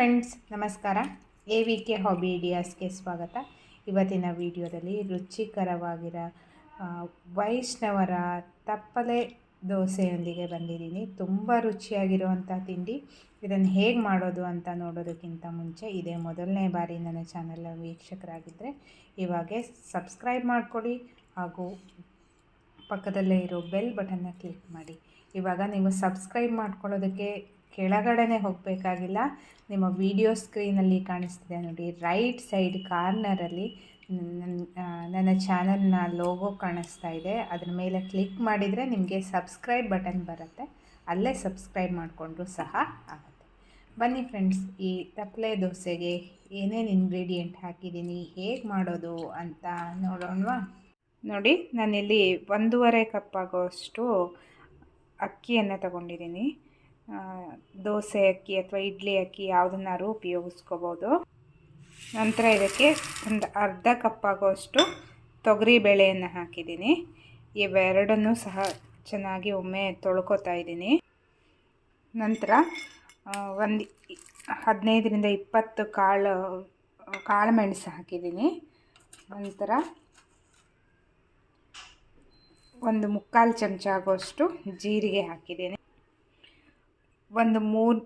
Friends, ನಮಸ್ಕಾರ. A V K hobby ಐಡಿಯಾಸ್ಗೆ ಸ್ವಾಗತ. ಇವತ್ತಿನ ವಿಡಿಯೋದಲ್ಲಿ ರುಚಿಕರವಾಗಿರೋ ವೈಷ್ಣವರ ತಪ್ಪಲೆ ದೋಸೆಯೊಂದಿಗೆ ಬಂದಿದ್ದೀನಿ. ತುಂಬ ರುಚಿಯಾಗಿರುವಂಥ ತಿಂಡಿ. ಇದನ್ನು ಹೇಗೆ ಮಾಡೋದು ಅಂತ ನೋಡೋದಕ್ಕಿಂತ ಮುಂಚೆ ಇದೇ ಮೊದಲನೇ ಬಾರಿ ನನ್ನ ಚಾನಲ್ ವೀಕ್ಷಕರಾಗಿದ್ದರೆ ಇವಾಗೆ ಸಬ್ಸ್ಕ್ರೈಬ್ ಮಾಡ್ಕೊಳ್ಳಿ ಹಾಗೂ ಪಕ್ಕದಲ್ಲೇ ಇರೋ ಬೆಲ್ ಬಟನ್ನ ಕ್ಲಿಕ್ ಮಾಡಿ. ಇವಾಗ ನೀವು ಸಬ್ಸ್ಕ್ರೈಬ್ ಮಾಡ್ಕೊಳ್ಳೋದಕ್ಕೆ ಕೆಳಗಡೆನೆ ಹೋಗಬೇಕಾಗಿಲ್ಲ. ನಿಮ್ಮ ವಿಡಿಯೋ ಸ್ಕ್ರೀನಲ್ಲಿ ಕಾಣಿಸ್ತಿದೆ ನೋಡಿ, ರೈಟ್ ಸೈಡ್ ಕಾರ್ನರಲ್ಲಿ ನನ್ನ ನನ್ನ ಚಾನಲ್ನ ಲೋಗೋ ಕಾಣಿಸ್ತಾ ಇದೆ. ಅದ್ರ ಮೇಲೆ ಕ್ಲಿಕ್ ಮಾಡಿದರೆ ನಿಮಗೆ ಸಬ್ಸ್ಕ್ರೈಬ್ ಬಟನ್ ಬರುತ್ತೆ. ಅಲ್ಲೇ ಸಬ್ಸ್ಕ್ರೈಬ್ ಮಾಡಿಕೊಂಡ್ರು ಸಹ ಆಗುತ್ತೆ. ಬನ್ನಿ ಫ್ರೆಂಡ್ಸ್, ಈ ತಪ್ಪಲೆ ದೋಸೆಗೆ ಏನೇನು ಇಂಗ್ರೀಡಿಯೆಂಟ್ ಹಾಕಿದ್ದೀನಿ, ಹೇಗೆ ಮಾಡೋದು ಅಂತ ನೋಡೋಣವಾ? ನೋಡಿ, ನಾನಿಲ್ಲಿ ಒಂದೂವರೆ ಕಪ್ ಆಗೋಷ್ಟು ಅಕ್ಕಿಯನ್ನು ತಗೊಂಡಿದ್ದೀನಿ. ದೋಸೆ ಅಕ್ಕಿ ಅಥವಾ ಇಡ್ಲಿ ಅಕ್ಕಿ ಯಾವುದನ್ನಾರು ಉಪಯೋಗಿಸ್ಕೋಬೋದು. ನಂತರ ಇದಕ್ಕೆ ಒಂದು ಅರ್ಧ ಕಪ್ ಆಗೋಷ್ಟು ತೊಗರಿ ಬೇಳೆಯನ್ನು ಹಾಕಿದ್ದೀನಿ. ಇವೆರಡನ್ನೂ ಸಹ ಚೆನ್ನಾಗಿ ಒಮ್ಮೆ ತೊಳ್ಕೊತಾ ಇದ್ದೀನಿ. ನಂತರ ಒಂದು ಹದಿನೈದರಿಂದ ಇಪ್ಪತ್ತು ಕಾಳು ಕಾಳು ಮೆಣಸು ಹಾಕಿದ್ದೀನಿ. ನಂತರ ಒಂದು ಮುಕ್ಕಾಲು ಚಮಚ ಆಗೋಷ್ಟು ಜೀರಿಗೆ ಹಾಕಿದ್ದೀನಿ. ಒಂದು ಮೂರು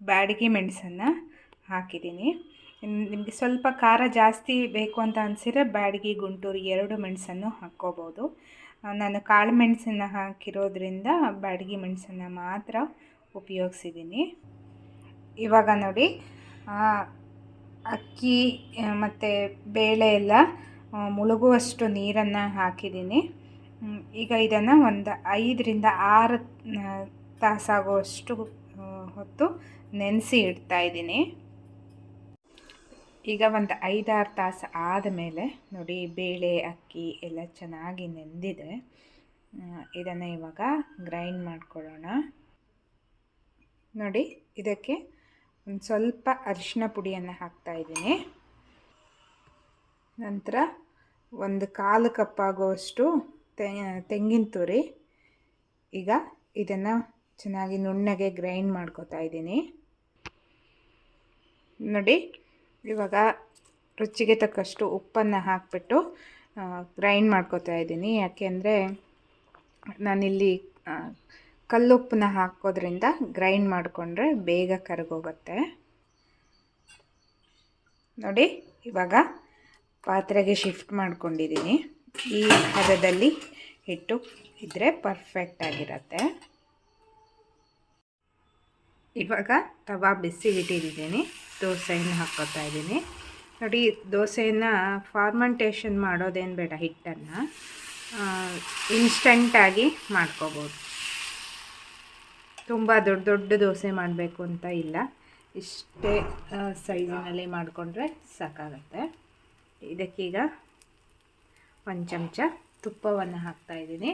ಬ್ಯಾಡಿಗೆ ಮೆಣಸನ್ನು ಹಾಕಿದ್ದೀನಿ. ನಿಮಗೆ ಸ್ವಲ್ಪ ಖಾರ ಜಾಸ್ತಿ ಬೇಕು ಅಂತ ಅನಿಸಿದ್ರೆ ಬ್ಯಾಡಿಗೆ ಗುಂಟೂರು ಎರಡು ಮೆಣಸನ್ನು ಹಾಕ್ಕೋಬೋದು. ನಾನು ಕಾಳು ಮೆಣಸನ್ನು ಹಾಕಿರೋದ್ರಿಂದ ಬ್ಯಾಡಿಗೆ ಮೆಣಸನ್ನು ಮಾತ್ರ ಉಪಯೋಗಿಸಿದ್ದೀನಿ. ಇವಾಗ ನೋಡಿ ಅಕ್ಕಿ ಮತ್ತು ಬೇಳೆ ಎಲ್ಲ ಮುಳುಗುವಷ್ಟು ನೀರನ್ನು ಹಾಕಿದ್ದೀನಿ. ಈಗ ಇದನ್ನು ಒಂದು ಐದರಿಂದ ಆರು ತಾಸಾಗುವಷ್ಟು ಹೊತ್ತು ನೆನೆಸಿ ಇಡ್ತಾ ಇದ್ದೀನಿ. ಈಗ ಒಂದು ಐದಾರು ತಾಸು ಆದಮೇಲೆ ನೋಡಿ, ಬೇಳೆ, ಅಕ್ಕಿ ಎಲ್ಲ ಚೆನ್ನಾಗಿ ನೆಂದಿದೆ. ಇದನ್ನು ಇವಾಗ ಗ್ರೈಂಡ್ ಮಾಡ್ಕೊಳ್ಳೋಣ. ನೋಡಿ, ಇದಕ್ಕೆ ಒಂದು ಸ್ವಲ್ಪ ಅರಿಶಿನ ಪುಡಿಯನ್ನು ಹಾಕ್ತಾ ಇದ್ದೀನಿ. ನಂತರ ಒಂದು ಕಾಲು ಕಪ್ ಆಗುವಷ್ಟು ತೆಂಗಿನ ತುರಿ. ಈಗ ಇದನ್ನು ಚೆನ್ನಾಗಿ ನುಣ್ಣಗೆ ಗ್ರೈಂಡ್ ಮಾಡ್ಕೋತಾ ಇದ್ದೀನಿ. ನೋಡಿ, ಇವಾಗ ರುಚಿಗೆ ತಕ್ಕಷ್ಟು ಉಪ್ಪನ್ನು ಹಾಕಿಬಿಟ್ಟು ಗ್ರೈಂಡ್ ಮಾಡ್ಕೋತಾ ಇದ್ದೀನಿ. ಯಾಕೆಂದರೆ ನಾನಿಲ್ಲಿ ಕಲ್ಲುಪ್ಪನ್ನ ಹಾಕೋದ್ರಿಂದ ಗ್ರೈಂಡ್ ಮಾಡಿಕೊಂಡ್ರೆ ಬೇಗ ಕರಗೋಗುತ್ತೆ. ನೋಡಿ, ಇವಾಗ ಪಾತ್ರೆಗೆ ಶಿಫ್ಟ್ ಮಾಡ್ಕೊಂಡಿದ್ದೀನಿ. ಈ ಹದದಲ್ಲಿ ಹಿಟ್ಟು ಇದ್ದರೆ ಪರ್ಫೆಕ್ಟ್ ಆಗಿರತ್ತೆ. ಇವಾಗ ತವಾ ಬಿಸಿ ಇಟ್ಟಿದ್ದೀನಿ ದೋಸೆಯನ್ನು ಹಾಕೋತಾ ಇದ್ದೀನಿ. ನೋಡಿ, ದೋಸೆಯನ್ನು ಫಾರ್ಮೆಂಟೇಷನ್ ಮಾಡೋದೇನು ಬೇಡ ಹಿಟ್ಟನ್ನು. ಇನ್ಸ್ಟಂಟಾಗಿ ಮಾಡ್ಕೋಬೋದು. ತುಂಬ ದೊಡ್ಡ ದೊಡ್ಡ ದೋಸೆ ಮಾಡಬೇಕು ಅಂತ ಇಲ್ಲ. ಇಷ್ಟೇ ಸೈಜಿನಲ್ಲಿ ಮಾಡಿಕೊಂಡ್ರೆ ಸಾಕಾಗತ್ತೆ. ಇದಕ್ಕೀಗ ಒಂದು ಚಮಚ ತುಪ್ಪವನ್ನು ಹಾಕ್ತಾ ಇದ್ದೀನಿ.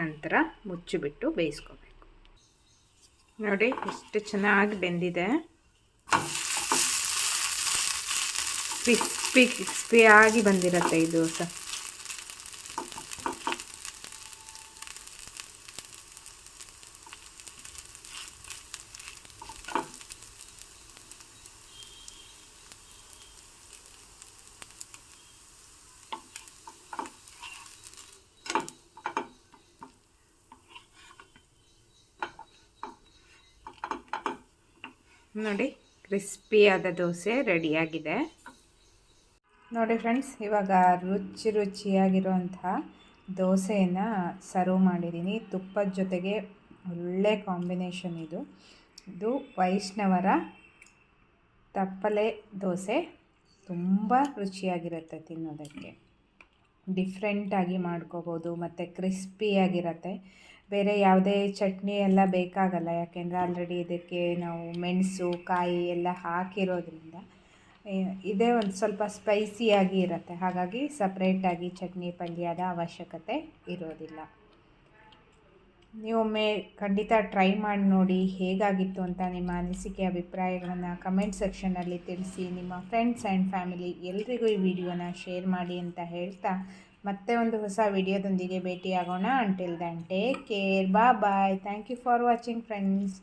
ನಂತರ ಮುಚ್ಚಿಬಿಟ್ಟು ಬೇಯಿಸ್ಕೋಬೇಕು. ನೋಡಿ, ಎಷ್ಟು ಚೆನ್ನಾಗಿ ಬೆಂದಿದೆ. ಕ್ರಿಸ್ಪಿ, ಕ್ರಿಸ್ಪಿಯಾಗಿ ಬಂದಿರತ್ತೆ ಇದು ದೋಸೆ ನೋಡಿ ಕ್ರಿಸ್ಪಿಯಾದ ದೋಸೆ ರೆಡಿಯಾಗಿದೆ ನೋಡಿ ಫ್ರೆಂಡ್ಸ್ ಇವಾಗ ರುಚಿ ರುಚಿಯಾಗಿರುವಂತಹ ದೋಸೆಯನ್ನು ಸರ್ವ್ ಮಾಡಿದ್ದೀನಿ. ತುಪ್ಪದ ಜೊತೆಗೆ ಒಳ್ಳೆ ಕಾಂಬಿನೇಷನ್ ಇದು. ಇದು ವೈಷ್ಣವರ ತಪ್ಪಲೆ ದೋಸೆ. ತುಂಬ ರುಚಿಯಾಗಿರುತ್ತೆ ತಿನ್ನೋದಕ್ಕೆ. ಡಿಫ್ರೆಂಟಾಗಿ ಮಾಡ್ಕೋಬೋದು, ಮತ್ತು ಕ್ರಿಸ್ಪಿಯಾಗಿರುತ್ತೆ ಬೇರೆ ಯಾವುದೇ ಚಟ್ನಿ ಎಲ್ಲ ಬೇಕಾಗಲ್ಲ. ಯಾಕೆಂದರೆ ಆಲ್ರೆಡಿ ಇದಕ್ಕೆ ನಾವು ಮೆಣಸು, ಕಾಯಿ ಎಲ್ಲ ಹಾಕಿರೋದ್ರಿಂದ ಇದೇ ಒಂದು ಸ್ವಲ್ಪ ಸ್ಪೈಸಿಯಾಗಿ ಇರುತ್ತೆ. ಹಾಗಾಗಿ ಸಪ್ರೇಟಾಗಿ ಚಟ್ನಿ, ಪಲ್ಯದ ಅವಶ್ಯಕತೆ ಇರೋದಿಲ್ಲ. ನೀವೊಮ್ಮೆ ಖಂಡಿತ ಟ್ರೈ ಮಾಡಿ ನೋಡಿ ಹೇಗಾಗಿತ್ತು ಅಂತ ನಿಮ್ಮ ಅನಿಸಿಕೆ, ಅಭಿಪ್ರಾಯಗಳನ್ನು ಕಮೆಂಟ್ ಸೆಕ್ಷನಲ್ಲಿ ತಿಳಿಸಿ. ನಿಮ್ಮ ಫ್ರೆಂಡ್ಸ್ ಆ್ಯಂಡ್ ಫ್ಯಾಮಿಲಿ ಎಲ್ರಿಗೂ ಈ ವಿಡಿಯೋನ ಶೇರ್ ಮಾಡಿ ಅಂತ ಹೇಳ್ತಾ ಮತ್ತೆ ಒಂದು ಹೊಸ ವಿಡಿಯೋದೊಂದಿಗೆ ಭೇಟಿಯಾಗೋಣ. ಅಂಟಿಲ್ ದನ್ ಟೇಕ್ ಕೇರ್ ಬಾ bye thank you for watching friends